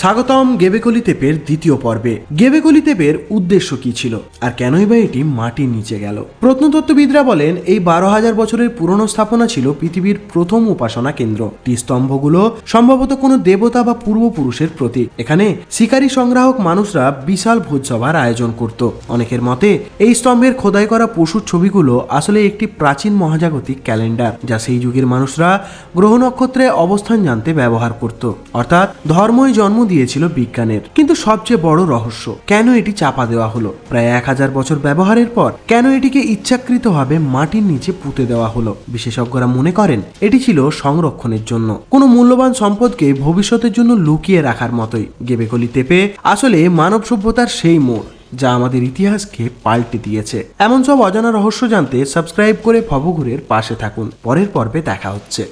স্বাগতম গেবেকলি তেপের দ্বিতীয় পর্বে। গেবেকলি তেপের উদ্দেশ্য কি ছিল? আর কেনই বা এটি মাটির নিচে গেল? প্রত্নতত্ত্ববিদরা বলেন, এই বারো হাজার বছরের পুরনো স্থাপনা ছিল পৃথিবীর প্রথম উপাসনা কেন্দ্র। এই স্তম্ভগুলো সম্ভবত কোনো দেবতা বা পূর্বপুরুষের প্রতীক। এখানে শিকারী সংগ্রাহক মানুষরা বিশাল ভোজসভার আয়োজন করত। অনেকের মতে, এই স্তম্ভের খোদাই করা পশুর ছবিগুলো আসলে একটি প্রাচীন মহাজাগতিক ক্যালেন্ডার, যা সেই যুগের মানুষরা গ্রহ নক্ষত্রে অবস্থান জানতে ব্যবহার করত। অর্থাৎ ধর্মই জন্ম দিয়েছিল বিজ্ঞানের। কিন্তু সবচেয়ে বড় রহস্য, কেন এটি চাপা দেওয়া হলো? প্রায় এক হাজার বছর ব্যবহারের পর কেন এটিকে ইচ্ছাকৃতভাবে মাটির নিচে পুঁতে দেওয়া হলো? বিশেষজ্ঞরা মনে করেন, এটি ছিল সংরক্ষণের জন্য। কোনো মূল্যবান সম্পদকে ভবিষ্যতের জন্য লুকিয়ে রাখার মতোই। গেবেকলি তেপে, আসলে মানব সভ্যতার সেই মোড়, যা আমাদের ইতিহাসকে পাল্টে দিয়েছে। এমন সব অজানা রহস্য জানতে সাবস্ক্রাইব করে ফবঘুরের পাশে থাকুন। পরের পর্বে দেখা হচ্ছে।